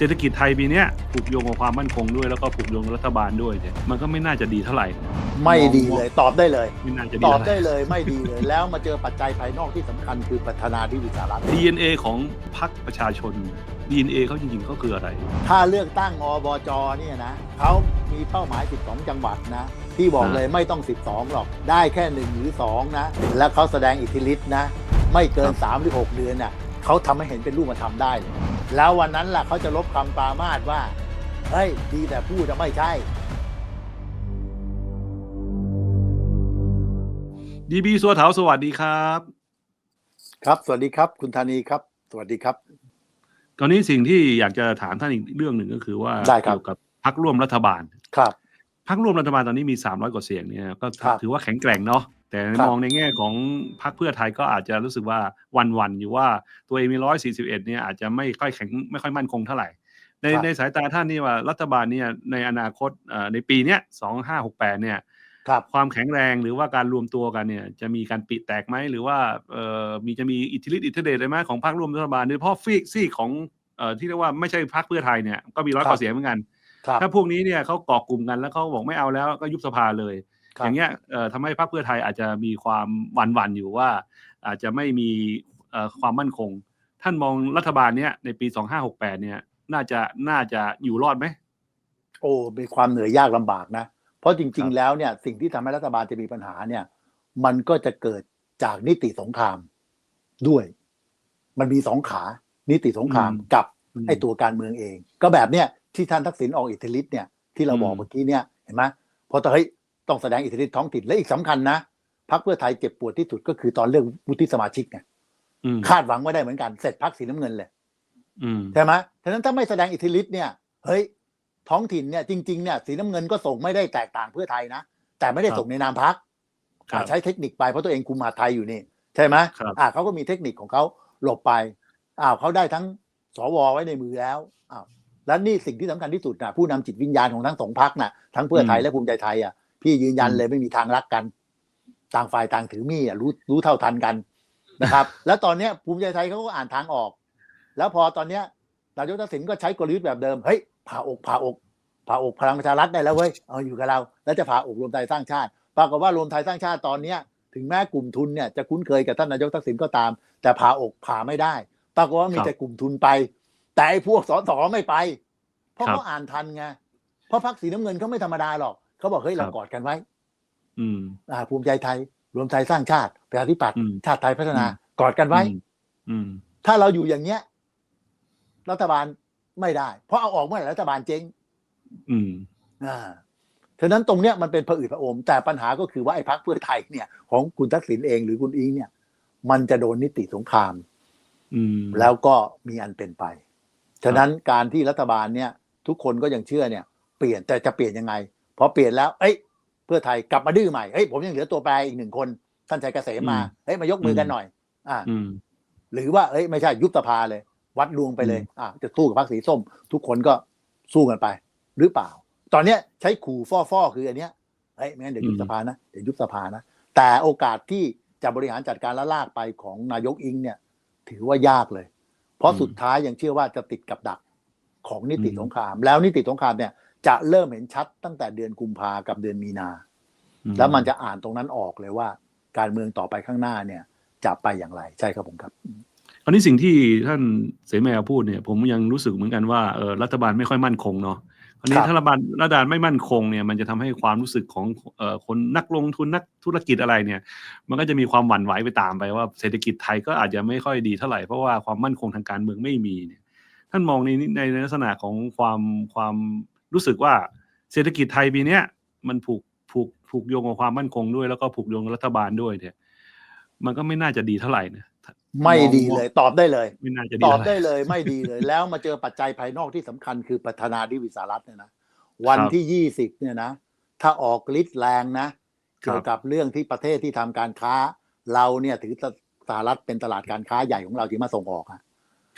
เศรษฐกิจไทยปีเนี้ยผูกโยงกับความมั่นคงด้วยแล้วก็ผูกโยงกับรัฐบาลด้วยเนี่ยมันก็ไม่น่าจะดีเท่าไหร่ไม่ดีเลยตอบได้เลย ไม่น่าจะดีตอบเท่าไหได้ร่เลยไม่ดีเลย แล้วมาเจอปัจจัยภายนอกที่สำคัญคือประธานาธิบดีสหรัฐ DNA ของพรรคประชาชน DNA เขาจริงๆเขาคืออะไร ถ้าเลือกตั้งอบจเนี่ยนะเขามีเป้าหมาย 12 จังหวัดนะที่บอกเลยไม่ต้อง 12 หรอก ได้แค่ 1 หรือ 2 นะ แล้วเขาแสดงอิทธิฤทธิ์นะ ไม่เกิน 3 หรือ 6 เดือนน่ะ เขาทำให้เห็นเป็นรูปธรรมได้เลยแล้ววันนั้นล่ะเขาจะลบคำปรามาสว่าเฮ้ยดีแต่พูดจะไม่ใช่ ดีบีสัวเถาสวัสดีครับ ครับสวัสดีครับ คุณธานีครับ สวัสดีครับ ตอนนี้สิ่งที่อยากจะถามท่านอีกเรื่องหนึ่งก็คือว่าได้ครับเกี่ยวกับพรรคร่วมรัฐบาลครับ พรรคร่วมรัฐบาลตอนนี้มี 300 กว่าเสียงเนี่ยก็ครับถือว่าแข็งแกร่งเนาะแต่ครับมองในแง่ของพรรคเพื่อไทยก็อาจจะรู้สึกว่าวันๆอยู่ว่าตัวเองมี 141 เนี่ยอาจจะไม่ค่อยแข็งไม่ค่อยมั่นคงเท่าไหร่ ในครับ ในสายตาท่านนี่ว่ารัฐบาลเนี่ยในอนาคตเอ่อในปีเนี้ย2568 เนี่ย ครับ ความแข็งแรงหรือว่าการรวมตัวกันเนี่ยจะมีการปิดแตกไหมหรือว่าเอ่อมีจะมีอิทธิฤทธิ์อิทธิเดชอะไรไหมของพรรคร่วมรัฐบาลโดยเฉพาะฟีกซีกของเอ่อที่เรียกว่าไม่ใช่พรรคเพื่อไทยเนี่ยก็มีร้อยคกรับว่าเสียงเหมือนกันครับ ถ้าพวกนี้เนี่ยเขาเกาะกลุ่มกันแล้วเขาบอกไม่เอาแล้วก็ยุบสภาเลยครับอย่างเงี้ยเอ่อทำให้พรรคเพื่อไทยอาจจะมีความหวั่นหวั่นๆอยู่ว่า อาจจะไม่มีเอ่อความมั่นคง ท่านมองรัฐบาลเนี้ยในปี2568เนี่ย น่าจะน่าจะอยู่รอดไหมโอ้มีความเหนื่อยยากลำบากนะ เพราะจริงครับๆแล้วเนี่ยสิ่งที่ทำให้รัฐบาลจะมีปัญหาเนี่ย มันก็จะเกิดจากนิติสงครามด้วย มันมีสองขา นิติสงครามกับมไอ้ตัวการเมืองเอง ก็แบบเนี้ย ที่ท่านทักษิณออกอิทธิฤทธิ์เนี่ยที่เราบอกอืมเมื่อกี้เนี่ยเห็นไหมเพราะแต่เฮ้ยต้องแสดงอิทธิฤทธิ์ท้องถิ่นและอีกสำคัญนะพรรคเพื่อไทยเจ็บปวดที่สุดก็คือตอนเรื่องวุฒิสมาชิกเนี่ยอืมคาดหวังไว้ได้เหมือนกันเสร็จพรรคสีน้ำเงินเลยอืมใช่ไหมฉะนั้นถ้าไม่แสดงอิทธิฤทธิ์เนี่ยเฮ้ยท้องถิ่นเนี่ยจริงๆเนี่ยสีน้ำเงินก็ส่งไม่ได้แตกต่างเพื่อไทยนะแต่ไม่ได้ครับส่งในนามพักครับใช้เทคนิคไปเพราะตัวเองคุมมหาดไทยอยู่นี่ใช่ไหมครับอ่าเขาก็มีเทคนิคของเขาหลบไปอ้าวเขาได้ทั้งสวไว้ในมือแล้วอ้าว แล้วนี่สิ่งที่สำคัญที่สุดนะผู้นำจิตวิญญาณของทั้งสองพักนะทั้งเพื่อไทยอืมและภูมิใจไทยอะพี่ยืนยันอืมเลยไม่มีทางรักกัน ต่างฝ่ายต่างถือมีดอะรู้รู้เท่าทันกันนะครับ แล้วตอนเนี้ยภูมิใจไทยเขาก็อ่านทางออก แล้วพอตอนเนี้ยนายกทักษิณก็ใช้กลยุทธ์แบบเดิมเฮ้ยผ่าอกผ่าอกผ่าอกพลังประชารัฐได้แล้วเว้ยเอาอยู่กับเรา แล้วจะผ่าอกรวมไทยสร้างชาติ ปรากฏว่ารวมไทยสร้างชาติตอนเนี้ยถึงแม้กลุ่มทุนเนี่ยจะคุ้นเคยกับท่านนายกทักษิณก็ตาม แต่ผ่าอกผ่าไม่ได้ ปรากฏว่ามีครับแต่กลุ่มทุนไป แต่ไอ้พวกสสไม่ไป เพราะครับเขาอ่านทันไงเพราะพรรคสีน้ำเงินเขาไม่ธรรมดาหรอกเขาบอกเฮ้ยเราครับกอดกันไว้ อืม อ่า ภูมิใจไทย รวมไทยสร้างชาติประชาธิปัตย์อืมชาติไทยพัฒนาอืมกอดกันไว้อืมอืม ถ้าเราอยู่อย่างเงี้ย รัฐบาลไม่ได้ เพราะเอาออกเมื่อไหร่รัฐบาลเจ๊ง อืม อ่าฉะนั้นตรงเนี้ยมันเป็นผะอืดผะอม แต่ปัญหาก็คือว่าไอ้พักเพื่อไทยเนี่ย ของคุณทักษิณเองหรือคุณอิงเนี่ย มันจะโดนนิติสงคราม อืม แล้วก็มีอันเป็นไป ฉะนั้นการที่รัฐบาลเนี่ยทุกคนก็ยังเชื่อเนี่ย เปลี่ยนแต่จะเปลี่ยนยังไงพอเปลี่ยนแล้ว เอ้ย เพื่อไทยกลับมาดื้อใหม่เฮ้ยผมยังเหลือตัวแปรอีกหนึ่งคนท่านชัยเกษมมาเฮ้ยมายกมือกันหน่อย อ่าอืมหรือว่าเอ้ยไม่ใช่ยุบสภาเลย วัดดวงไปเลย อะจะสู้กับพรรคสีส้ม ทุกคนก็สู้กันไป หรือเปล่า ตอนเนี้ยใช้ขู่ฟ่อฟ่อๆคืออันเนี้ยเฮ้ยไม่งั้นเดี๋ยวยุบอืมสภานะเดี๋ยวยุบสภานะแต่โอกาสที่จะบริหารจัดการและลากไปของนายกอิงเนี่ย ถือว่ายากเลย เพราะสุดท้ายยังเชื่อว่าจะติดกับดักของนิติสงคราม แล้วนิติสงครามเนี่ยจะเริ่มเห็นชัดตั้งแต่เดือนกุมภากับเดือนมีนาอืแล้วมันจะอ่านตรงนั้นออกเลยว่า การเมืองต่อไปข้างหน้าเนี่ยจะไปอย่างไรใช่ครับผมครับคราวนี้สิ่งที่ท่านเสมาพูดเนี่ย ผมยังรู้สึกเหมือนกันว่าเออรัฐบาลไม่ค่อยมั่นคงเนาะ คราวนี้ครับถ้ารัฐบาลรัฐบาลไม่มั่นคงเนี่ยมันจะทำให้ความรู้สึกของเอ่อคนนักลงทุนนักธุรกิจอะไรเนี่ย มันก็จะมีความหวั่นไหวไปตามไปว่าเศรษฐกิจไทยก็อาจจะไม่ค่อยดีเท่าไหร่เพราะว่าความมั่นคงทางการเมืองไม่มีเนี่ยท่านมองในในในลักษณะของความความรู้สึกว่าเศรษฐกิจไทยปีเนี้ยมันผูกผูกผูกโยงกับความมั่นคงด้วย แล้วก็ผูกโยงกับรัฐบาลด้วยเนี่ย มันก็ไม่น่าจะดีเท่าไหร่นะ ไม่ดีเลย ตอบได้เลยไม่น่าจะดีตอบเท่าไหร่ได้เลย ไม่ดีเลย แล้วมาเจอปัจจัยภายนอกที่สำคัญคือประธานาธิบดีสหรัฐเนี่ยนะวันที่ยี่สิบเนี่ยนะ ถ้าออกฤทธิ์แรงนะครัเกี่บยวกับเรื่องที่ประเทศที่ทำการค้า เราเนี่ยถือสหรัฐเป็นตลาดการค้าใหญ่ของเราที่มาส่งออกอะ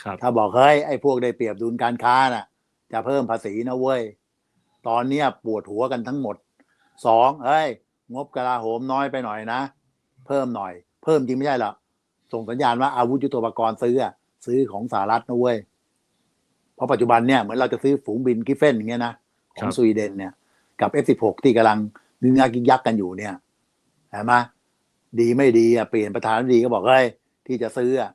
ครับถ้าบอกเฮ้ยไอ้พวกได้เปรียบดุลการค้าน่ะ จะเพิ่มภาษีนะเว้ยตอนเนี้ยปวดหัวกันทั้งหมดสองเฮ้ย งบกลาโหมน้อยไปหน่อยนะ เพิ่มหน่อย เพิ่มจริงไม่ใช่หรอก ส่งสัญญาณว่าอาวุธยุทโธปกรณ์ซื้ออะซื้อของสหรัฐนะเว้ยพราะปัจจุบันเนี่ยเหมือนเราจะซื้อฝูงบินกิฟเฟนอย่างเงี้ยนะขคอรังบสวีเดนเนี่ยกับ F16 ที่กำลังนึงยักยิกยักกันอยู่เนี่ยเห็นไหมดีไม่ดีอะเปลี่ยนประธานาธิบดีก็บอกเฮ้ยที่จะซื้ออะ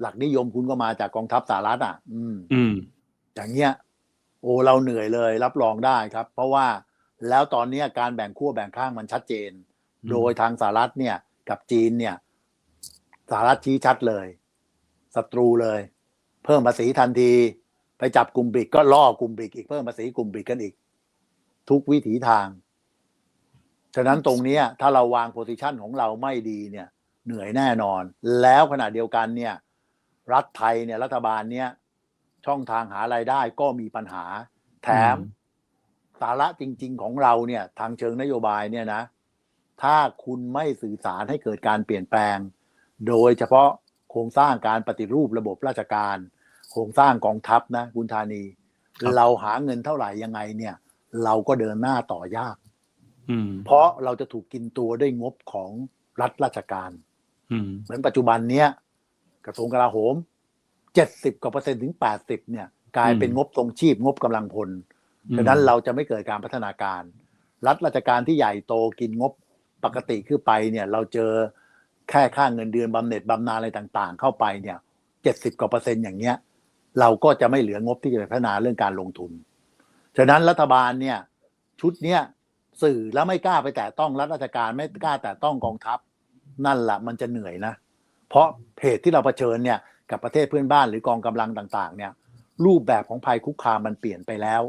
หลักนิยมคุณก็มาจากกองทัพสหรัฐอะ อืม อืม อย่างเงี้ย โอ้เราเหนื่อยเลย รับรองได้ครับ เพราะว่าแล้วตอนเนี้ยการแบ่งขั้วแบ่งข้างมันชัดเจนอืมโดยทางสหรัฐเนี่ย กับจีนเนี่ย สหรัฐชี้ชัดเลยศัตรูเลย เพิ่มภาษีทันที ไปจับกลุ่มบริกก็ล่อกลุ่มบริกอีกเพิ่มภาษีกลุ่มบริกกันอีก ทุกวิถีทาง ฉะนั้นตรงเนี้ยถ้าเราวางโพซิชันของเราไม่ดีเนี่ย เหนื่อยแน่นอน แล้วขณะเดียวกันเนี่ย รัฐไทยเนี่ยรัฐบาลเนี่ย ช่องทางหารายได้ก็มีปัญหา แถมอืมสาระจริง ๆ ของเราเนี่ย ทางเชิงนโยบายเนี่ยนะ ถ้าคุณไม่สื่อสารให้เกิดการเปลี่ยนแปลง โดยเฉพาะโครงสร้างการปฏิรูประบบราชการ โครงสร้างกองทัพนะคุณธานีครับเราหาเงินเท่าไหร่ยังไงเนี่ย เราก็เดินหน้าต่อยากอืมเพราะเราจะถูกกินตัวด้วยงบของรัฐราชการอืมเหมือนปัจจุบันเนี้ยกระทรวงกลาโหมเจ็ดสิบกว่าเปอร์เซ็นต์ถึงแปดสิบเนี่ย กลายเป็นงบทรงชีพงบกำลังพลฉะนั้นเราจะไม่เกิดการพัฒนาการ รัฐราชการที่ใหญ่โตกินงบปกติขึ้นไปเนี่ย เราเจอ แค่ค่าเงินเดือนบำเหน็จบำนาญอะไรต่างๆ เข้าไปเนี่ยเจ็ดสิบกว่าเปอร์เซ็นต์อย่างเงี้ย เราก็จะไม่เหลืองบที่จะพัฒนาเรื่องการลงทุน ฉะนั้นรัฐบาลเนี่ย ชุดเนี้ยสื่อแล้วไม่กล้าไปแตะต้องรัฐราชการไม่กล้าแตะต้องกองทัพ นั่นแหละมันจะเหนื่อยนะ เพราะเหตุที่เราเผชิญเนี่ยกับประเทศเพื่อนบ้านหรือกองกำลังต่างๆ เนี่ย รูปแบบของภัยคุกคามมันเปลี่ยนไปแล้ว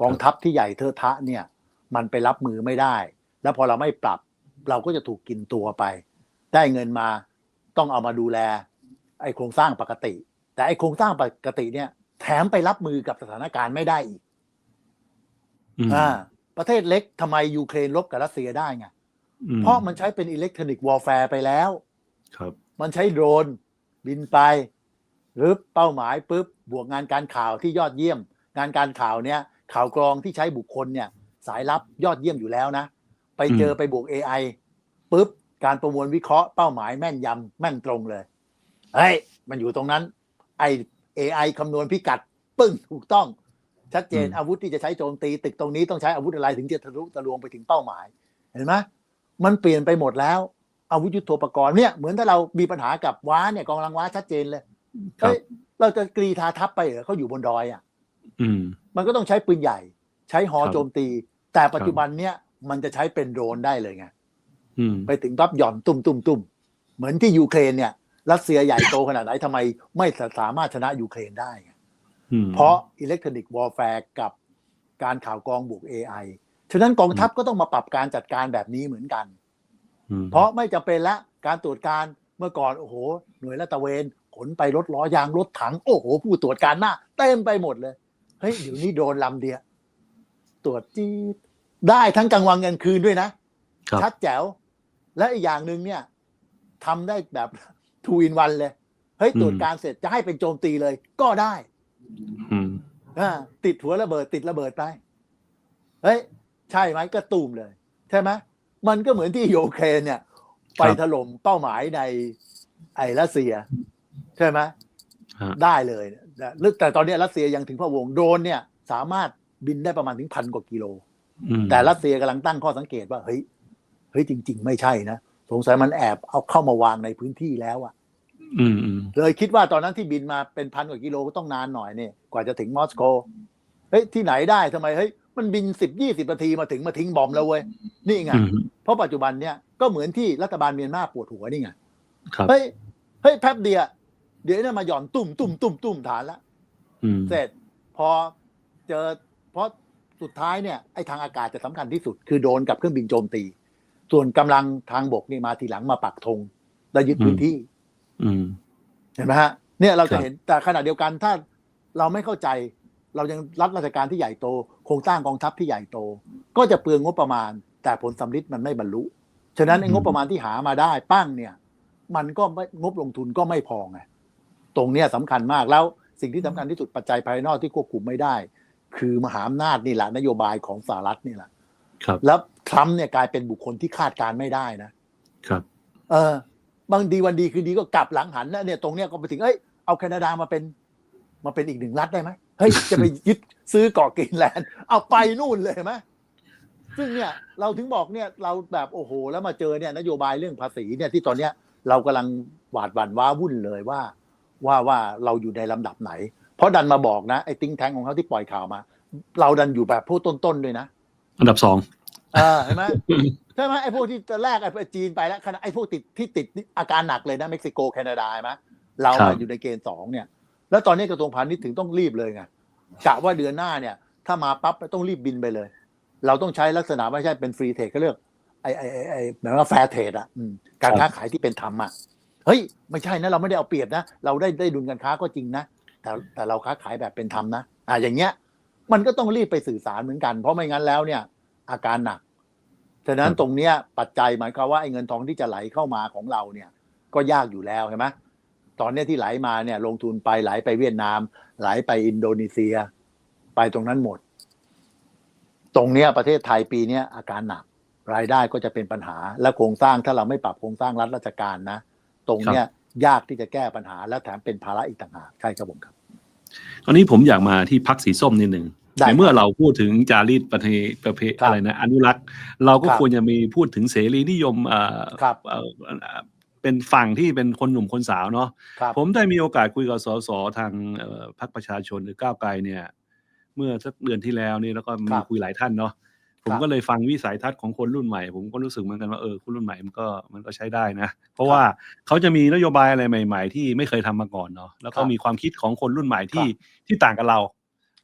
กองทัพที่ใหญ่เทอะทะเนี่ย มันไปรับมือไม่ได้ แล้วพอเราไม่ปรับ เราก็จะถูกกินตัวไป ได้เงินมาต้องเอามาดูแล ไอ้โครงสร้างปกติ แต่ไอ้โครงสร้างปกติเนี่ย แถมไปรับมือกับสถานการณ์ไม่ได้อีกอืมอ่าประเทศเล็กทำไมยูเครนรบกับรัสเซียได้ไงอืมเพราะมันใช้เป็นอิเล็กทรอนิกส์วอลแฟร์ไปแล้ว ครับ มันใช้โดรนบินไปหรือเป้าหมายปุ๊บบวกงานการข่าวที่ยอดเยี่ยม งานการข่าวเนี่ย ข่าวกรองที่ใช้บุคคลเนี่ย สายลับยอดเยี่ยมอยู่แล้วนะ ไปเจออืมไปบวก AI ปุ๊บ การประมวลวิเคราะห์เป้าหมายแม่นยำแม่นตรงเลยเฮ้ยมันอยู่ตรงนั้น ไอ AI คำนวณพิกัด ปึ้งถูกต้อง ชัดเจนอาวุธที่จะใช้โจมตีตึกตรงนี้ต้องใช้อาวุธอะไรถึงจะทะลุทะลวงไปถึงเป้าหมาย เห็นไหมมันเปลี่ยนไปหมดแล้ว อาวุธยุทโธปกรณ์เนี่ยเหมือนถ้าเรามีปัญหากับว้าเนี่ยกองกำลังว้าชัดเจนเลยครับเฮ้ยเราจะกรีธาทัพไปเหรอเขาอยู่บนดอยอะอืมมันก็ต้องใช้ปืนใหญ่ ใช้ฮอครับโจมตี แต่ปัจจุบันเนี่ยมันจะใช้เป็นโดรนได้เลยไงอืม ไปถึงปั๊บหย่อนตุ้มตุ้มตุ้มเหมือนที่ยูเครนเนี่ยรัสเซียใหญ่โตขนาดไหนทำไมไม่สามารถชนะยูเครนได้ไงอืมเพราะอิเล็กทรอนิกส์วอลแฟร์กับการข่าวกรองบวก AI ฉะนั้นกองทัพก็ต้องมาปรับการจัดการแบบนี้เหมือนกันอืมเพราะไม่จำเป็นละการตรวจการเมื่อก่อนโอ้โห หน่วยลาดตระเวนขนไปรถล้อยางรถถังโอ้โห ผู้ตรวจการหน้าเต็มไปหมดเลยเฮ้ยเดี๋ยวนี้โดนลำเดียวตรวจจีดได้ทั้งกลางวันกลางคืนด้วยนะครับชัดแจ๋ว และอีกอย่างหนึ่งเนี่ยทำได้แบบทูอินวันเลย เฮ้ยตรวจการเสร็จจะให้เป็นโจมตีเลยก็ได้อืมอ่าติดหัวระเบิดติดระเบิดไป เฮ้ย ใช่ไหมก็ตูมเลย ใช่ไหมมันก็เหมือนที่ยูเครนเนี่ย ไปถล่มเป้าหมายในไอ้รัสเซีย ใช่ไหมฮะได้เลยนะหรือแต่ตอนเนี้ยรัสเซียยังถึงพะวงโดรนเนี่ย สามารถบินได้ประมาณถึงพันกว่ากิโลอืมแต่รัสเซียกำลังตั้งข้อสังเกตว่าเฮ้ย เฮ้ยจริง ๆ ไม่ใช่นะสงสัยมันแอบเอาเข้ามาวางในพื้นที่แล้วอะอืมอืมเลยคิดว่าตอนนั้นที่บินมาเป็นพันกว่ากิโลก็ต้องนานหน่อยเนี่ยกว่าจะถึงมอสโกเฮ้ยที่ไหนได้ทำไมเฮ้ยมันบินสิบยี่สิบนาทีมาถึงมาทิ้งบอมแล้วเว้ยนี่ไงอืมเพราะปัจจุบันเนี่ยก็เหมือนที่รัฐบาลเมียนมาปวดหัวนี่ไงครับเฮ้ยเฮ้ยแป๊บเดียวเดี๋ยวเนี่ยมาหย่อนตุ่มตุ่มตุ่มตุ่มฐานละอืมเสร็จพอเจอเพราะสุดท้ายเนี่ยไอ้ทางอากาศจะสำคัญที่สุด คือโดนกับเครื่องบินโจมตี ส่วนกำลังทางบกนี่มาทีหลังมาปักธงและยึดพื้นที่ อืมเห็นไหมฮะ เนี่ยเราครัจะบเห็นแต่ขณะเดียวกันถ้าเราไม่เข้าใจ เรายังรับราชการที่ใหญ่โต โครงสร้างกองทัพที่ใหญ่โต ก็จะเปลืองงบประมาณ แต่ผลสำลิดมันไม่บรรลุฉะนั้นไอ้งบประมาณที่หามาได้ปั้งเนี่ย มันก็ไม่งบลงทุนก็ไม่พอไงตรงเนี้ยสำคัญมากแล้วสิ่งที่สำคัญที่สุดปัจจัยภายนอกที่ควบคุมไม่ได้ คือมหาอำนาจนี่แหละนโยบายของสหรัฐนี่แหละ ครับแล้วทรัมป์เนี่ยกลายเป็นบุคคลที่คาดการณ์ไม่ได้นะครับ เออบางดีวันดีคืนดีก็กลับหลังหันแล้วเนี่ยตรงเนี้ยก็ไปถึงเอ้ยเอาแคนาดามาเป็น มาเป็นอีกหนึ่งรัฐได้ไหมเฮ้ยจะไปยึดซื้อเกาะกรีนแลนด์เอาไปนู่นเลยเห็นไหมซึ่งเนี่ยเราถึงบอกเนี่ยเราแบบโอ้โห แล้วมาเจอเนี่ยนโยบายเรื่องภาษีเนี่ยที่ตอนเนี้ยเรากำลังหวาดหวั่นว้าวุ่นเลยว่า ว่าว่าเราอยู่ในลำดับไหน เพราะดันมาบอกนะไอ้ติ้งแทงของเขาที่ปล่อยข่าวมา เราดันอยู่แบบผู้ต้นๆด้วยนะ อันดับสองเออเห็นไหมใช่ไหมไอ้พวกที่แรกไอ้จีนไปแล้วขณะไอ้พวกติดที่ติดอาการหนักเลยนะเม็กซิโกแคนาดาใช่ไหมเราครัอะบอยู่ในเกณฑ์สองเนี่ย แล้วตอนนี้กระทรวงพาณิชย์ถึงต้องรีบเลยไงกะว่าเดือนหน้าเนี่ย ถ้ามาปั๊บต้องรีบบินไปเลย เราต้องใช้ลักษณะไม่ใช่เป็นฟรีเทรดก็เลือกไอ้ไอ้ไอ้ไอ้หมายว่าแฟร์เทรดอะอืมการค้าขายที่เป็นธรรมอะเฮ้ยไม่ใช่นะเราไม่ได้เอาเปรียบนะ เราได้ได้ดุลการค้าก็จริงนะแต่แต่เราค้าขายแบบเป็นธรรมนะอ่าอย่างเงี้ย มันก็ต้องรีบไปสื่อสารเหมือนกัน เพราะไม่งั้นแล้วเนี่ย อาการหนัก ฉะนั้นครับตรงเนี้ยปัจจัยหมายความว่าไอ้เงินทองที่จะไหลเข้ามาของเราเนี่ย ก็ยากอยู่แล้วเห็นไหมตอนเนี้ยที่ไหลมาเนี่ยลงทุนไปไหลไปเวียดนาม ไหลไปอินโดนีเซีย ไปตรงนั้นหมด ตรงเนี้ยประเทศไทยปีเนี้ยอาการหนัก รายได้ก็จะเป็นปัญหา และโครงสร้างถ้าเราไม่ปรับโครงสร้างรัฐราชการนะ ตรงเนี้ยยากที่จะแก้ปัญหาและแถมเป็นภาระอีกต่างหากใช่ครับผมครับ ตอนนี้ผมอยากมาที่พักสีส้มนิดหนึ่งได้ในเมื่อเราพูดถึงจารีตประเพประเพครับอะไรนะอนุรักษ์ เราก็ครับควรจะมีพูดถึงเสรีนิยมเอ่อครับเอ่อเอ่อเป็นฝั่งที่เป็นคนหนุ่มคนสาวเนาะครับผมได้มีโอกาสคุยกับสสทางเอ่อพรรคประชาชนหรือก้าวไกลเนี่ย เมื่อสักเดือนที่แล้วนี่แล้วก็คมีรับคุยหลายท่านเนาะ ผมครับก็เลยฟังวิสัยทัศน์ของคนรุ่นใหม่ ผมก็รู้สึกเหมือนกันว่าเออคนรุ่นใหม่มันก็มันก็ใช้ได้นะ เพราะว่าเขาจะมีนโยบายอะไรใหม่ ๆ ที่ไม่เคยทำมาก่อนเนาะแล้วก็ครับมีความคิดของคนรุ่นใหม่ที่ครับที่ต่างกับเรา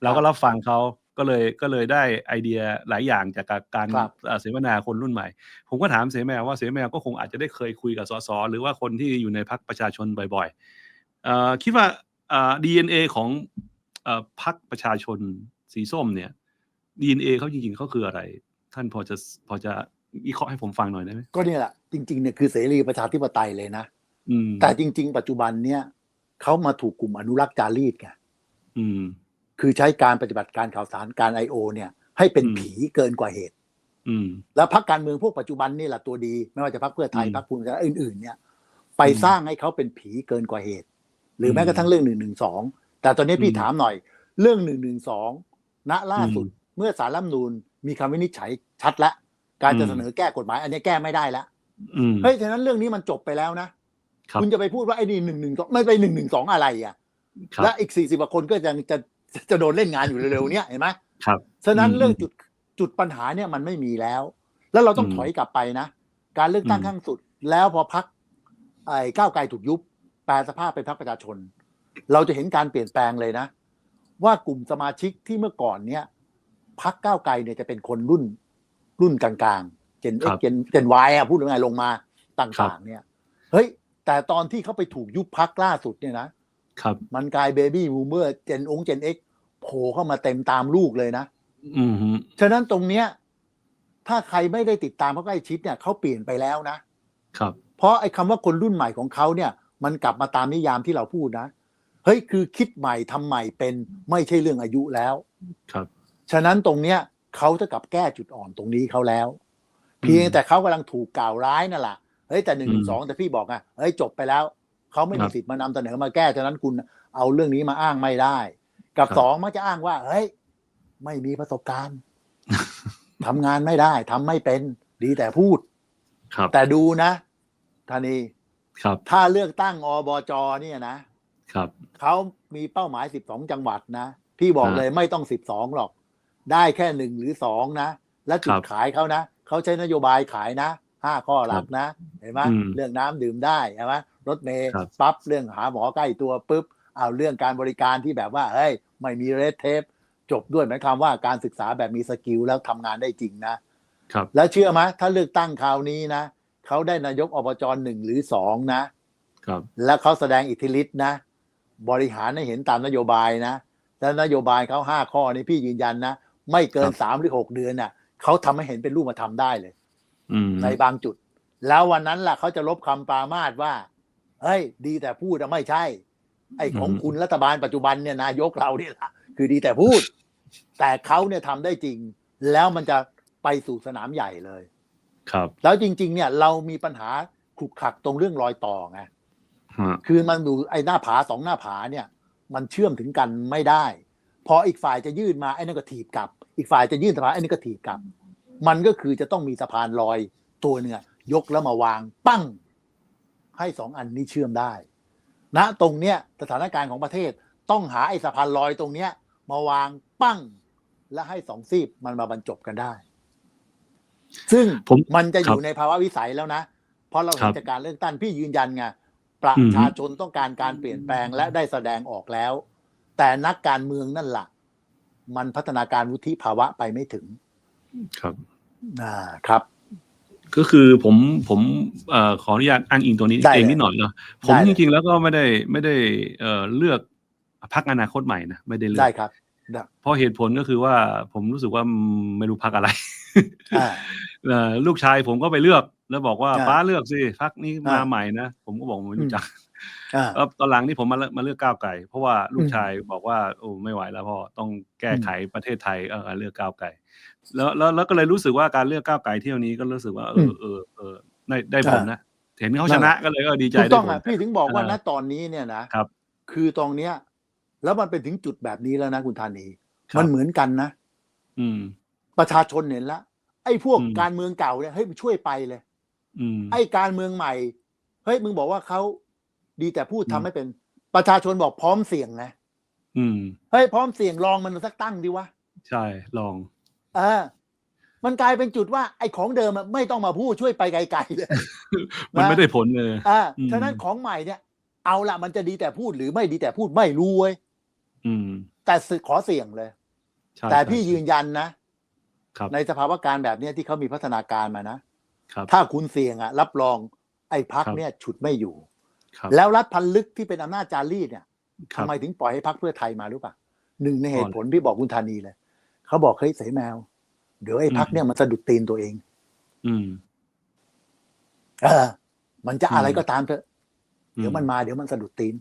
เราคก็รับรับฟังเขาก็เลยก็เลยได้ไอเดียหลายอย่างจากการครับเอ่อเสวนาคนรุ่นใหม่ ผมก็ถามเสแมวว่าเสแมวก็คงอาจจะได้เคยคุยกับสสหรือว่าคนที่อยู่ในพรรคประชาชนบ่อยๆเอ่อคิดว่าเอ่อ DNA ของเอ่อพรรคประชาชนสีส้มเนี่ย DNA เขาจริงๆเขาคืออะไร ท่านพอจะพอจะวิเคราะห์ให้ผมฟังหน่อยได้ไหมก็เนี่ยแหละจริงๆเนี่ยคือเสรีประชาธิปไตยเลยนะอืมแต่จริง ๆ ปัจจุบันเนี่ยเขามาถูกกลุ่มอนุรักษ์จารีตไงอืมคือใช้การปฏิบัติการข่าวสารการ I.O. เนี่ย ให้เป็นอืมผีเกินกว่าเหตุอืมแล้วพรรคการเมืองพวกปัจจุบันนี่แหละตัวดี ไม่ว่าจะพรรคเพื่อไทยอืมพรรคภูมิใจไทยอื่น ๆ เนี่ย ไปอืมสร้างให้เขาเป็นผีเกินกว่าเหตุ หรือแม้อืมกระทั่งเรื่องหนึ่งหนึ่งสองแต่ตอนนี้พี่อืมถามหน่อย เรื่องหนึ่งหนึ่งสองณล่าสุดอืม เมื่อสารรัฐธรรมนูญมีคำวินิจฉัยชัดแล้วการจะอืมเสนอแก้กฎหมาย อันนี้แก้ไม่ได้แล้วอืมเฮ้ยฉะนั้นเรื่องนี้มันจบไปแล้วนะครับคุณจะไปพูดว่าไอ้นี่หนึ่งหนึ่งสองไม่ไปหนึ่งหนึ่งสองอะไรอะครับและอีกสี่สิบกว่าคนก็ยังจะจะจะโดนเล่นงานอยู่เร็วๆเนี้ยเห็นไหมครับฉะนั้นอืมเรื่องจุดจุดปัญหาเนี่ยมันไม่มีแล้ว แล้วเราต้องอืมถอยกลับไปนะ การเลือกตั้งอืมข้างสุด แล้วพอพักไอ้ก้าวไกลถูกยุบแปลสภาพเป็นพรรคประชาชน เราจะเห็นการเปลี่ยนแปลงเลยนะ ว่ากลุ่มสมาชิกที่เมื่อก่อนเนี่ย พักก้าวไกลเนี่ยจะเป็นคนรุ่นรุ่นกลางๆ เจนเอ็ครักบเจนเจนวายอะพูดยังไงลงมาตครั่างบๆเนี่ย เฮ้ย แต่ตอนที่เขาไปถูกยุบพักล่าสุดเนี่ยนะครับมันกลายเบบี้บูมเมอร์เจนองเจนเอ็กโผล่เข้ามาเต็มตามลูกเลยนะอืมฮึฉะนั้นตรงเนี้ย ถ้าใครไม่ได้ติดตามเขาใกล้ชิดเนี่ยเขาเปลี่ยนไปแล้วนะครับ เพราะไอ้คำว่าคนรุ่นใหม่ของเขาเนี่ย มันกลับมาตามนิยามที่เราพูดนะเฮ้ยคือคิดใหม่ทำใหม่เป็นไม่ใช่เรื่องอายุแล้ว ครับ ฉะนั้นตรงเนี้ยเขาจะกลับแก้จุดอ่อนตรงนี้เขาแล้ว เพียงแต่เขากำลังถูกกล่าวร้ายนั่นแหละเฮ้ยแต่หนึ่งอืมสองแต่พี่บอกไงเฮ้ยจบไปแล้วเขาไม่ครัมีบสิทธิ์มานำเสนอมาแก้ฉะนั้นคุณเอาเรื่องนี้มาอ้างไม่ได้ กับครับสองมักจะอ้างว่าเฮ้ยไม่มีประสบการณ์ทำงานไม่ได้ทำไม่เป็นดีแต่พูด ครับ แต่ดูนะธานีครับ ถ้าเลือกตั้งอบจเนี่ยนะครับเขามีเป้าหมาย12จังหวัดนะพี่บอกอ่าเลยไม่ต้อง12หรอก ได้แค่หนึ่งหรือสองนะ และจุคดรับขายเขานะเขาใช้นโยบายขายนะห้าข้อหลักนะเห็นไหมอืมเรื่องน้ำดื่มได้ใช่ไหมรถเมย์ครับปั๊บเรื่องหาหมอใกล้ตัวปุ๊บเอาเรื่องการบริการที่แบบว่าเฮ้ยไม่มีเรดเทปจบด้วยหมายความว่าการศึกษาแบบมีสกิลแล้วทำงานได้จริงนะครับแล้วเชื่อไหมถ้าเลือกตั้งคราวนี้นะเขาได้นายกอบจหนึ่งหรือสองนะครับแล้วเขาแสดงอิทธิฤทธิ์นะ บริหารให้เห็นตามนโยบายนะ แล้วนโยบายเขาห้าข้อนี้พี่ยืนยันนะ ไม่เกินครับสามหรือหกเดือนน่ะเขาทำให้เห็นเป็นรูปธรรมได้เลย อืมในบางจุด แล้ววันนั้นล่ะเขาจะลบคำปรามาสว่าเฮ้ย ดีแต่พูดอะไม่ใช่ ไอ้ของคุณรัฐบาลปัจจุบันเนี่ยนายกเราเนี่ยละคือดีแต่พูด แต่เขาเนี่ยทำได้จริง แล้วมันจะไปสู่สนามใหญ่เลย ครับ แล้วจริง ๆ เนี่ย เรามีปัญหาขลุกขลักตรงเรื่องรอยต่อไงฮะคือมันดูไอ้หน้าผาสองหน้าผาเนี่ย มันเชื่อมถึงกันไม่ได้ พออีกฝ่ายจะยื่นมาไอ้นั่นก็ถีบกลับ อีกฝ่ายจะยื่นสะพานไอ้นี่ก็ถีบกลับ มันก็คือจะต้องมีสะพานลอยตัวหนึ่งอะยกแล้วมาวางปั้ง ให้สองอันนี้เชื่อมได้ณตรงเนี้ยสถานการณ์ของประเทศต้องหาไอ้สะพานลอยตรงเนี้ย มาวางปั้ง และให้สองซีบมันมาบรรจบกันได้ ซึ่งผมมันจะอครัยู่บในภาวะวิสัยแล้วนะ เพราะเราคเห็รันบจากการเลือกตั้งพี่ยืนยันไงประชาชนต้องการการเปลี่ยนแปลงและได้แสดงออกแล้ว แต่นักการเมืองนั่นแหละมันพัฒนาการวุฒิภาวะไปไม่ถึง ครับอ่าครับ ก็คือผมผมเอ่อขออนุญาตอ้างอิงตัวนี้ได้เลยเองนิดหน่อยเนาะผมได้เลยจริงๆแล้วก็ไม่ได้ไม่ได้เอ่อเลือกพักอนาคตใหม่นะไม่ได้เลือได้กครับได้เพราะเหตุผลก็คือว่าผมรู้สึกว่าไม่รู้พักอะไรอ่าเอ่อลูกชายผมก็ไปเลือกแล้วบอกว่าอ่าป้าเลือกสิพักนี้มาอ่าใหม่นะ ผมก็บอกไม่รู้จักอ่า แล้วตอนหลังนี่ผมมาเลือกมาเลือกก้าวไกลเพราะว่าลูกอืมชายบอกว่าโอ้ไม่ไหวแล้วพ่อต้องแก้ไขประเทศไทยเออเลือกก้าวไกลแล้วแล้วแล้วก็เลยรู้สึกว่าการเลือกก้าวไกลเที่ยวนี้ก็รู้สึกว่า เออเออเออได้ได้ผลนะเห็นเขาชนะก็เลยก็ดีใจถูกได้ต้องผลอะพี่ถึงบอกว่าเออณตอนนี้เนี่ยนะครับ คือตรงเนี้ย แล้วมันเป็นถึงจุดแบบนี้แล้วนะคุณธานีครับมันเหมือนกันนะอืม ประชาชนเห็นแล้วไอ้พวกอืมการเมืองเก่าเนี่ยเฮ้ยช่วยไปเลยอืมไอ้การเมืองใหม่เฮ้ยมึงบอกว่าเขา ดีแต่พูดอืมทำไม่เป็นประชาชนบอกพร้อมเสี่ยงนะอืมเฮ้ยพร้อมเสี่ยงลองมันสักตั้งดีวะใช่ลองเออมันกลายเป็นจุดว่าไอ้ของเดิมอะไม่ต้องมาพูดช่วยไปไกลๆเลยมันไม่ได้ผลเลยอ่าอืมฉะนั้นของใหม่เนี่ย เอาละมันจะดีแต่พูดหรือไม่ดีแต่พูดไม่รู้เว้ยอืมแต่สึกขอเสี่ยงเลยใช่แต่ใช่พี่ยืนยันนะครับในสภาวะการแบบเนี้ยที่เขามีพัฒนาการมานะครับถ้าคุณเสี่ยงอะรับรองไอ้พักครับเนี่ย ฉุดไม่อยู่ครับ แล้วรัฐพันลึกที่เป็นอำนาจจารีตเนี่ยครัทำบไมถึงปล่อยให้พักเพื่อไทยมารู้ป่ะหนึ่งในเหอ๋ตุอผลพี่บอกคุณธานีเลยเขาบอกเฮ้ยเสแมว เดี๋ยวไอ้พักอืมเนี่ยมันสะดุดตีนตัวเอง อืมเออ มันจะอะไรอืมก็ตามเถอะ เดี๋ยวอืมันมาเดี๋ยวมันสะดุดตีน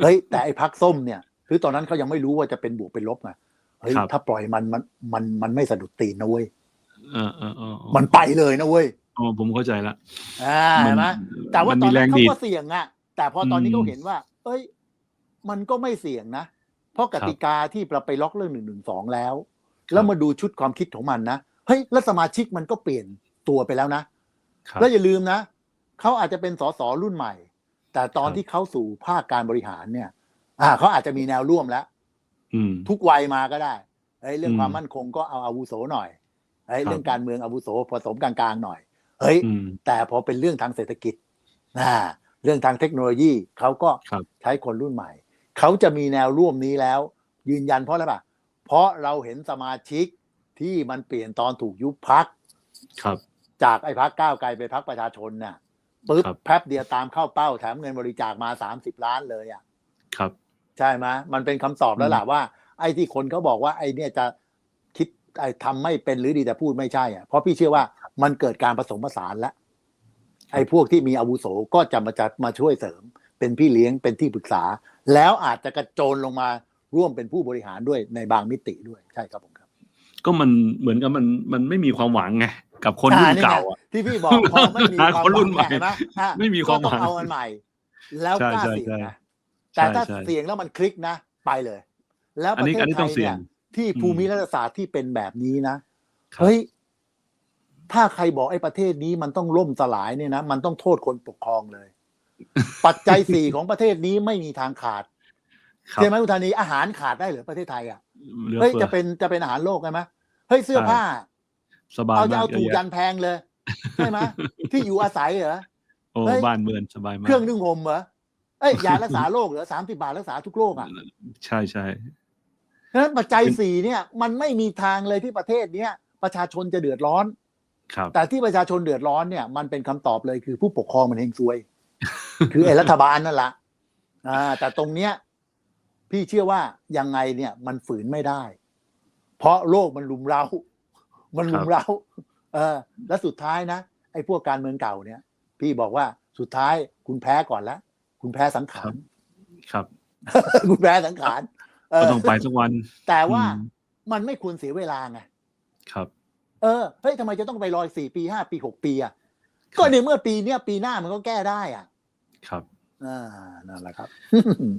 เฮ้ยแต่ไอ้พักส้มเนี่ยคือตอนนั้นเขายังไม่รู้ว่าจะเป็นบวกเป็นลบไงเฮ้ยครับถ้าปล่อยมันมันมันมันไม่สะดุดตีนนะเว้ยเออเออเออเออมันไปเลยนะเว้ย อ๋อผมเข้าใจละอ่าเห็นไหมแต่ว่าตมีอนแรนั้นงเขาดีดก็เสี่ยงอะแต่พอตอนนี้อืมเขาเห็นว่า เอ้ย มันก็ไม่เสี่ยงนะ เพราะกติกาที่เราไปล็อกเรื่องหนึ่งหนึ่งสองแล้ว แล้วมาดูชุดความคิดของมันนะเฮ้ยแล้วสมาชิกมันก็เปลี่ยนตัวไปแล้วนะครับแล้วอย่าลืมนะเขาอาจจะเป็นสสรุ่นใหม่ แต่ตอนครับที่เข้าสู่ภาคการบริหารเนี่ย อ่าเขาอาจจะมีแนวร่วมแล้วอืมทุกวัยมาก็ได้เฮ้ยเรื่องอืมความมั่นคงก็เอาอาวุโสหน่อยเฮ้ยครับเรื่องการเมืองอาวุโสผสมกลางๆหน่อย เฮ้ยอืมแต่พอเป็นเรื่องทางเศรษฐกิจนะเรื่องทางเทคโนโลยีเขาก็ครับใช้คนรุ่นใหม่ เขาจะมีแนวร่วมนี้แล้ว ยืนยันเพราะอะไรป่ะ เพราะเราเห็นสมาชิกที่มันเปลี่ยนตอนถูกยุบพักครับ จากไอ้พักก้าวไกลไปพักประชาชนน่ะปึ๊บครับแป๊บเดียวตามเข้าเป้าแถมเงินบริจาคมาสามสิบล้านเลยอะครับ ใช่ไหมมันเป็นคำตอบแล้วล่ะว่า ไอ้ที่คนเขาบอกว่าไอ้เนี่ยจะคิดไอ้ทำไม่เป็นหรือดีแต่พูดไม่ใช่อะเพราะพี่เชื่อว่า มันเกิดการผสมผสานแล้วไอ้พวกที่มีอาวุโสก็จะมาจะมาช่วยเสริม เป็นพี่เลี้ยงเป็นที่ปรึกษา แล้วอาจจะกระโจนลงมาร่วมเป็นผู้บริหารด้วยในบางมิติด้วยใช่ครับผมครับ ก็มันเหมือนกับมันมันไม่มีความหวังไงกับคนรุ่นอ่เก่าอะที่พี่บอกพอไม่มีความหาคนรุ่นหวังใหม่เห็นไหมอะไม่มีความหวังก็ต้องเอามันใหม่ แล้วใช่กล้าใช่เสี่ยงใช่นะแต่ถ้าใช่เสี่ยงแล้วมันคลิกนะไปเลย แล้วอัปนระนี้เทอัศนนี้ไทต้องยเสี่ยเนี่งยที่อืมภูมิรัฐศาสตร์ที่เป็นแบบนี้นะครับเฮ้ย ถ้าใครบอกไอ้ประเทศนี้มันต้องล่มสลายเนี่ยนะมันต้องโทษคนปกครองเลย ปัจจัยสี่ของประเทศนี้ไม่มีทางขาดครับใช่ไหมคุณธานีอาหารขาดได้เหรือประเทศไทยอะหลือเฮ้ยฟือจะเป็นจะเป็นอาหารโลกใช่ไหมเฮ้ยเสื้อใช่ผ้าสบายเอาจะมากเอาถูกเยอะยัแยะนแพงเลยใช่ไหมที่อยู่อาศัยเหรอโอ้เฮ้ยบ้านเมืองสบายมากเครื่องนึ่งห่มเหรอเอ้ยยารักษาโรคเหรอสามสิบาทรักษาทุกโรคอะใช่ใช่เพราะฉะนั้นปัจจัยสี่เนี่ย มันไม่มีทางเลยที่ประเทศเนี้ยประชาชนจะเดือดร้อน ครับ แต่ที่ประชาชนเดือดร้อนเนี่ยมันเป็นคำตอบเลยคือผู้ปกครองมันเฮงซวย คือไอ้รัฐบาลนั่นแหละอ่า แต่ตรงเนี้ย พี่เชื่อว่ายังไงเนี่ย มันฝืนไม่ได้ เพราะโลกมันลุมเรา มันลุมเรา เออ แล้วสุดท้ายนะไอ้พวกการเมืองเก่าเนี่ย พี่บอกว่าสุดท้ายคุณแพ้ก่อนแล้วคุณแพ้สังขารครับคุณแพ้สังขารเอก็อต้องไปสักวัน แต่ว่าอืมมันไม่ควรเสียเวลาไงครับ เออเฮ้ยทำไมจะต้องไปรอสี่ปีห้าปีหกปีอะก็ในเมื่อปีเนี้ยปีหน้ามันก็แก้ได้อะ ครับอ่านั่นแหละครับ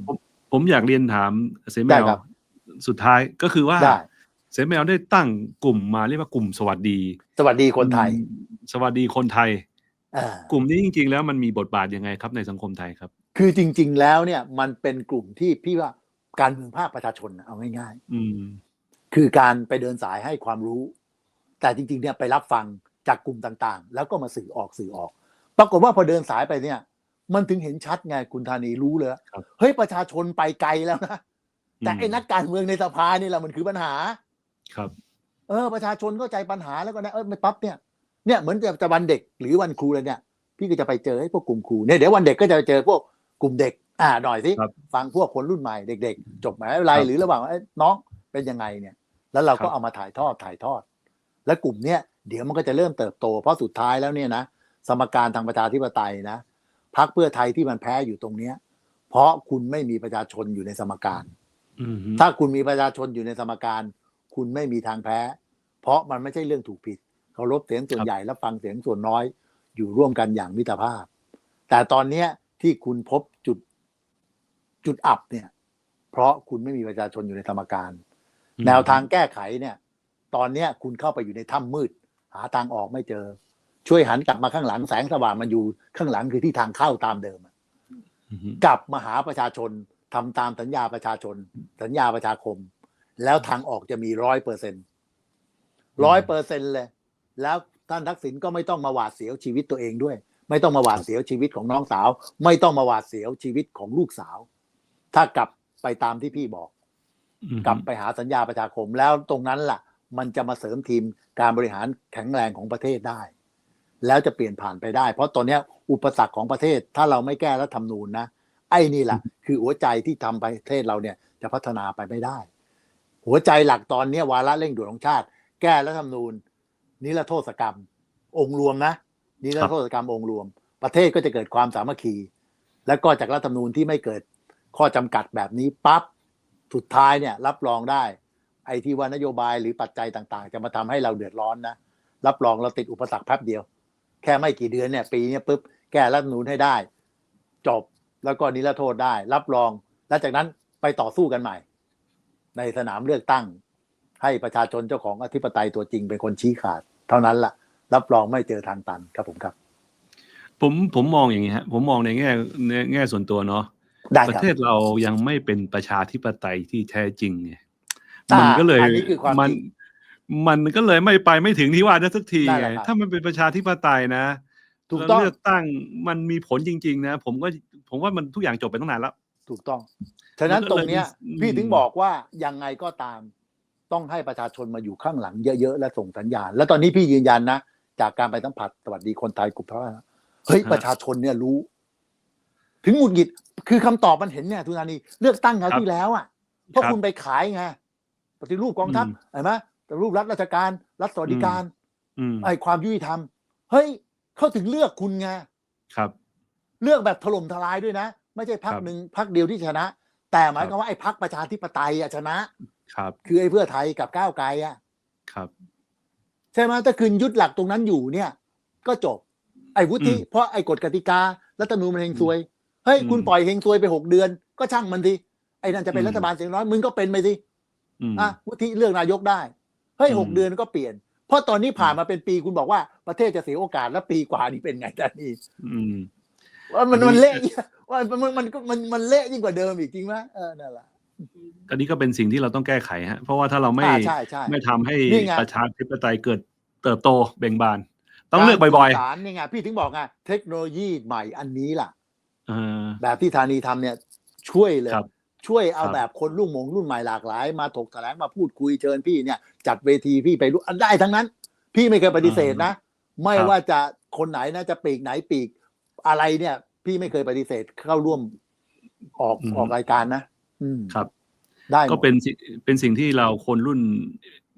ผผมอยากเรียนถามเสแมได้วครับสุดท้ายก็คือว่าได้เสแมวได้ตั้งกลุ่มมาเรียกว่ากลุ่มสวัสดี สวัสดีคนไทย สวัสดีคนไทยเออกลุ่มนี้จริง ๆ แล้วมันมีบทบาทยังไงครับในสังคมไทยครับ คือจริง ๆ แล้วเนี่ยมันเป็นกลุ่มที่พี่ว่าการเมืองภาคประชาชนน่ะเอาง่ายอืมๆคือการไปเดินสายให้ความรู้ แต่จริงๆเนี่ยไปรับฟังจากกลุ่มต่างๆ แล้วก็มาสื่อออกสื่อออก ปรากฏว่าพอเดินสายไปเนี่ย มันถึงเห็นชัดไงคุณธานีรู้เลยครับเฮ้ยประชาชนไปไกลแล้วนะแต่อืมไอ้นักการเมืองในสภานี่แหละมันคือปัญหา ครับ เออ ประชาชนเข้าใจปัญหาแล้วก็นะเออไม่ปั๊บเนี่ยเนี่ยเหมือนจะจะวันเด็กหรือวันครูเลยเนี่ย พี่ก็จะไปเจอไอ้พวกกลุ่มครูเนี่ยเดี๋ยววันเด็กก็จะไปเจอพวกกลุ่มเด็ก อ่าหน่อยสิครับฟังพวกคนรุ่นใหม่เด็ก ๆ จบไหมอะไรครับหรือระหว่างว่าเอ้ยน้องเป็นยังไงเนี่ย แล้วเราครัก็บเอามาถ่ายทอดถ่ายทอด แล้วกลุ่มเนี้ยเดี๋ยวมันก็จะเริ่มเติบโต เพราะสุดท้ายแล้วเนี่ยนะสมการทางประชาธิปไตยนะพักเพื่อไทยที่มันแพ้อยู่ตรงเนี้ย เพราะคุณไม่มีประชาชนอยู่ในสมการอืมถ้าคุณมีประชาชนอยู่ในสมการ คุณไม่มีทางแพ้ เพราะมันไม่ใช่เรื่องถูกผิดเคารพเสียงส่วนใหญ่และฟังเสียงส่วนน้อย อยู่ร่วมกันอย่างมิตรภาพ แต่ตอนเนี้ยที่คุณพบจุดจุดอับเนี่ย เพราะคุณไม่มีประชาชนอยู่ในสมการ แนวทางแก้ไขเนี่ย ตอนเนี้ยคุณเข้าไปอยู่ในถ้ำมืด หาทางออกไม่เจอ ช่วยหันกลับมาข้างหลังแสงสว่างมันอยู่ข้างหลังคือที่ทางเข้าตามเดิมอืมกลับมาหาประชาชนทำตามสัญญาประชาชน สัญญาประชาคม แล้วทางออกจะมีร้อยเปอร์เซ็นร้อยเปอร์เซ็นเลย แล้วท่านทักษิณก็ไม่ต้องมาหวาดเสียวชีวิตตัวเองด้วย ไม่ต้องมาหวาดเสียวชีวิตของน้องสาว ไม่ต้องมาหวาดเสียวชีวิตของลูกสาว ถ้ากลับไปตามที่พี่บอกอืมกลับไปหาสัญญาประชาคมแล้วตรงนั้นล่ะ มันจะมาเสริมทีมการบริหารแข็งแรงของประเทศได้ แล้วจะเปลี่ยนผ่านไปได้ เพราะตอนเนี้ยอุปสรรคของประเทศถ้าเราไม่แก้รัฐธรรมนูญนะไอ้นี่แหละคือหัวใจที่ทำประเทศเราเนี่ยจะพัฒนาไปไม่ได้ หัวใจหลักตอนเนี้ยวาระเร่งด่วนของชาติ แก้รัฐธรรมนูญ นิรโทษกรรม องค์รวมนะนิรโทษกรรมองค์รวม ประเทศก็จะเกิดความสามัคคี แล้วก็จากรัฐธรรมนูญที่ไม่เกิดข้อจำกัดแบบนี้ปั๊บสุดท้ายเนี่ยรับรองได้ ไอ้ที่ว่านโยบายหรือปัจจัยต่างๆ จะมาทำให้เราเดือดร้อนนะรับรองเราติดอุปสรรคแป๊บเดียว แค่ไม่กี่เดือนเนี่ย ปีเนี้ยปุ๊บแก้รัฐธรรมนูญให้ได้ จบแล้วก็นิรโทษได้ รับรอง แล้วจากนั้นไปต่อสู้กันใหม่ ในสนามเลือกตั้ง ให้ประชาชนเจ้าของอธิปไตยตัวจริงเป็นคนชี้ขาด เท่านั้นล่ะ รับรองไม่เจอทางตันครับผมครับ ผมผมมองอย่างนี้ฮะผมมองในแง่ในแง่ส่วนตัวเนาะได้ประครับเทศเรายังไม่เป็นประชาธิปไตยที่แท้จริงไงอ่า มัมันก็เลยอันนี้คือความมันจริงมันก็เลยไม่ไปไม่ถึงที่ว่านั้นสักทีนั่นแหไงละครับถ้ามันเป็นประชาธิปไตยนะถูกต้องเลือกตั้งมันมีผลจริง ๆ นะ ผมก็ผมว่ามันทุกอย่างจบไปตั้งนานแล้ว ถูกต้อง ฉะนั้นมันก็ตรเลยงเนี้ยมีพี่อืมถึงบอกว่ายังไงก็ตาม ต้องให้ประชาชนมาอยู่ข้างหลังเยอะๆและส่งสัญญาณ แล้วตอนนี้พี่ยืนยันนะจากการไปสัมผัสสวัสดีคนไทยกลุ่มพระเฮ้ยประชาชนเนี่ยรู้ ถึงหงุดหงิดคือคำตอบมันเห็นเนี่ยทุนานีเลือกตั้งคราวที่แล้วอะเพราะคุณไปขายไงป ฏิรูปกองทัพเห็นไหมปฏิรูปรัฐราชการ รัฐสวัสดิการอืมไอ้ความยุติธรรม เฮ้ยเขาถึงเลือกคุณไงครับ เลือกแบบถล่มทลายด้วยนะ ไม่ใช่พักครับหนึ่งพักเดียวที่ชนะ แต่หมายครับความว่าไอ้พักประชาธิปไตยอะชนะครับ คือไอ้เพื่อไทยกับก้าวไกลอะครับ ใช่ไหมถ้าคืนยึดหลักตรงนั้นอยู่เนี่ย ก็จบ ไอ้วุฒิอืมเพราะไอ้กฎกติการัฐธรรมนูญมันเฮงซวยเฮ้ยอืมคุณปล่อยเฮงซวยไปหกเดือน ก็ช่างมันทีไอ้นั่นจะเป็นอืมรัฐบาลเสียงน้อยมึงก็เป็นไปสิ อืมอะวุฒิเลือกนายกได้เฮ้ยอืมหกเดือนก็เปลี่ยน เพราะตอนนี้ผ่านมาเป็นปีคุณบอกว่าประเทศจะเสียโอกาสแล้วปีกว่านี่เป็นไงแต่นี่อืมว่ามันอันนี้มันเละว่ามันมันมันมันมันเละยิ่งกว่าเดิมอีกจริงไหมเออนั่นแหละอันนี้ก็เป็นสิ่งที่เราต้องแก้ไขฮะ เพราะว่าถ้าเราไม่อ่าใช่ใช่ไม่ทำให้นี่ไงประชาธิปไตยเกิดเติบโตเบ่งบาน ต้องเลือกบ่อยารสื่สารนี่ไงพี่ถึงบอกไงเทคโนโลยีใหม่อันนี้ล่ะๆเออแบบที่ธานีทำเนี่ยช่วยเลยครับ ช่วยเอาครับแบบคนรุ่นมงรุ่นใหม่หลากหลาย มาถกแถลงมาพูดคุยเชิญพี่เนี่ย จัดเวทีพี่ไปรู้อันได้ทั้งนั้น พี่ไม่เคยปฏิเสธนะ ไม่ครับว่าจะคนไหนนะจะปีกไหนปีกอะไรเนี่ย พี่ไม่เคยปฏิเสธเข้าร่วมออกออกรายการนะอืมครับ ได้หมดก็เป็นสิเป็นสิ่งที่เราคนรุ่น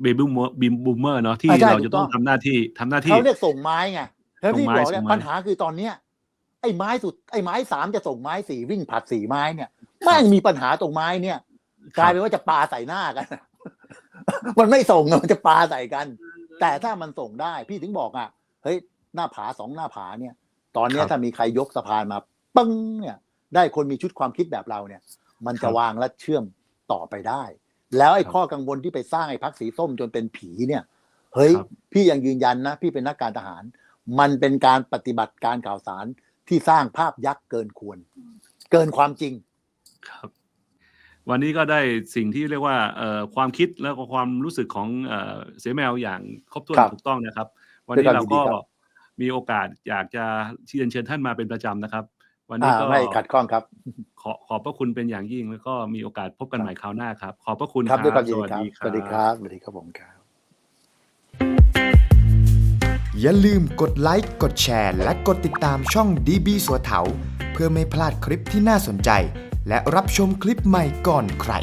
เบบี้บีมบูมเมอร์เนาะที่อ่าใช่เราจะต้องถูกต้องทำหน้าที่ทำหน้าที่เขาเรียกส่งไม้ไงแล้วที่ส่งไม้บอกเนี่ยส่งไม้ปัญหาคือตอนเนี้ยไอ้ไม้สุดไอ้ไม้สามจะส่งไม้สี่วิ่งผัดสี่ไม้เนี่ย แม่งมีปัญหาตรงไม้เนี่ยกลายเป็นว่าจะปาใส่หน้ากัน มันไม่ส่งอะมันจะปาใส่กัน แต่ถ้ามันส่งได้ พี่ถึงบอกอะเฮ้ยหน้าผาสองหน้าผาเนี่ย ตอนเนี้ยครับถ้ามีใครยกสะพานมาปึ้งเนี่ย ได้คนมีชุดความคิดแบบเราเนี่ย มันครัจะบวางและเชื่อมต่อไปได้ แล้วไอ้ครับข้อกังวลที่ไปสร้างไอ้พักสีส้มจนเป็นผีเนี่ย เฮ้ยครับพี่ยังยืนยันนะ พี่เป็นนักการทหาร มันเป็นการปฏิบัติการข่าวสารที่สร้างภาพยักษ์เกินควร เกินความจริง ครับ วันนี้ก็ได้สิ่งที่เรียกว่าเอ่อความคิดแล้วก็ความรู้สึกของเอ่อเสแมวอย่างครบถ้วนครับถูกต้องนะครับ วันด้วยนี้ความเรายินดีก็ครับมีโอกาสอยากจะเชิญเชิญท่านมาเป็นประจำนะครับ วันนี้อ่าก็ไม่ขัดข้องครับ ขอขอบพระคุณเป็นอย่างยิ่งแล้วก็มีโอกาสพบกันใหม่คราวหน้าครับ ขอบพระคุณครับด้วยความยินสดีวัสครับดีสวัสดีครับสวัสดีครับผมครับ อย่าลืมกดไลค์กดแชร์ และกดติดตามช่อง DB สัวเถาเพื่อไม่พลาดคลิปที่น่าสนใจ และรับชมคลิปใหม่ก่อนใคร